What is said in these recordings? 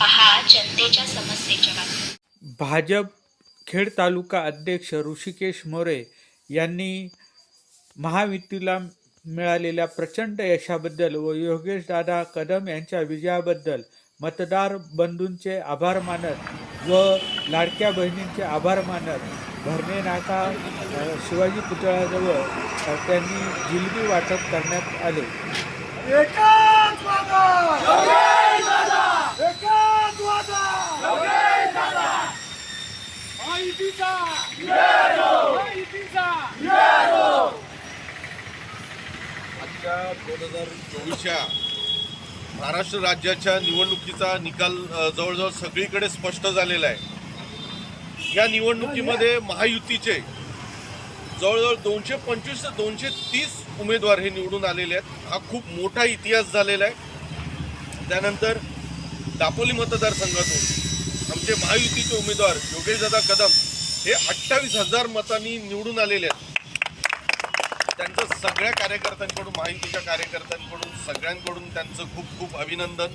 पहा जनतेच्या समस्येच्या बातम्या. भाजप खेड तालुका अध्यक्ष ऋषिकेश मोरे यांनी महायुतीला मिळालेल्या प्रचंड यशाबद्दल व योगेश दादा कदम यांच्या विजयाबद्दल मतदार बंधूंचे आभार मानत व लाडक्या बहिणींचे आभार मानत भरणे नाका शिवाजी पुतळ्याजवळ त्यांनी जिलबी वाटप करण्यात आले. माहितीचा माहितीचा आजच्या दोन हजार चोवीसच्या महाराष्ट्र राज्याच्या निवडणुकीचा निकाल जवळजवळ सगळीकडे स्पष्ट झालेला आहे. या निवडणुकीमध्ये महायुतीचे जवळजवळ दोनशे पंचवीस ते दोनशे तीस उमेदवार हे निवडून आलेले आहेत. हा खूप मोठा इतिहास झालेला आहे. त्यानंतर दापोली मतदारसंघातून आमचे महायुतीचे उमेदवार योगेशदादा कदम हे अठ्ठावीस हजार मतांनी निवडून आलेले आहेत. त्यांचं सगळ्या कार्यकर्त्यांकडून माहितीच्या कार्यकर्त्यांकडून सगळ्यांकडून त्यांचं खूप खूप अभिनंदन.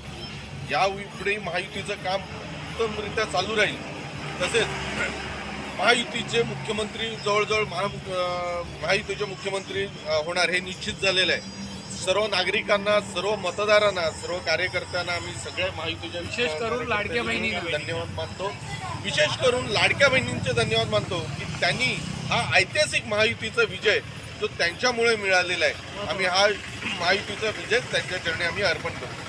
यापुढे महायुतीचं काम उत्तमरित्या चालू राहील. तसेच महायुतीचे मुख्यमंत्री जवळजवळ महा महायुतीचे मुख्यमंत्री होणार हे निश्चित झालेलं आहे. सर्व नागरिकांना सर्व मतदारांना सर्व कार्यकर्त्यांना आम्ही सगळ्या महायुतीच्या विशेष करून लाडक्या बहिणींना. धन्यवाद मानतो. विशेष करून लाडक्या बहिणींचे धन्यवाद मानतो की त्यांनी हा ऐतिहासिक महायुतीचा विजय जो त्यांच्यामुळे मिळालेला आहे आम्ही हा महायुतीचा विजय त्यांच्या चरणी आम्ही अर्पण करतो.